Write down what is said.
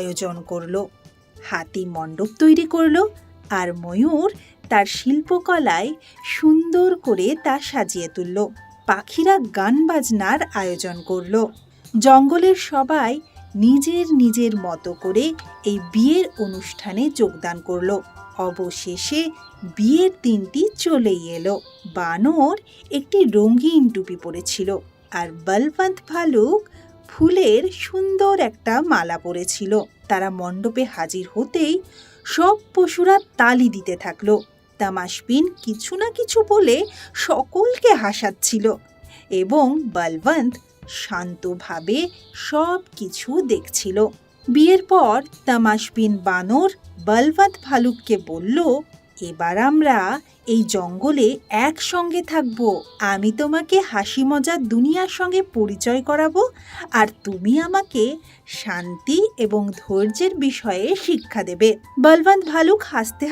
আয়োজন করল, হাতি মণ্ডপ তৈরি করল আর ময়ূর তার শিল্পকলায় সুন্দর করে তা সাজিয়ে তুলল। পাখিরা গান বাজনার আয়োজন করল। জঙ্গলের সবাই নিজের নিজের মতো করে এই বিয়ের অনুষ্ঠানে যোগদান করল। অবশেষে বিয়ের দিনটি চলেই এলো। বানর একটি রঙিন টুপি পরেছিল আর বলবন্ত ভালুক ফুলের সুন্দর একটা মালা পরেছিল। তারা মণ্ডপে হাজির হতেই সব পশুরা তালি দিতে থাকল। তামাশবিন কিছু না কিছু বলে সকলকে হাসাচ্ছিল এবং বলবন্ত শান্তভাবে সব কিছু দেখছিল। বিয়ের পর তামাশবিন বানর বলবন্ত ভালুককে বলল, এবার আমরা এই জঙ্গলে একসঙ্গে থাকব। আমি তোমাকে হাসি মজার দুনিয়ার সঙ্গে পরিচয় করাবো আর তুমি আমাকে শান্তি এবং ধৈর্যের বিষয়ে শিক্ষা দেবে। বলবন্ত ভালুক হাসতে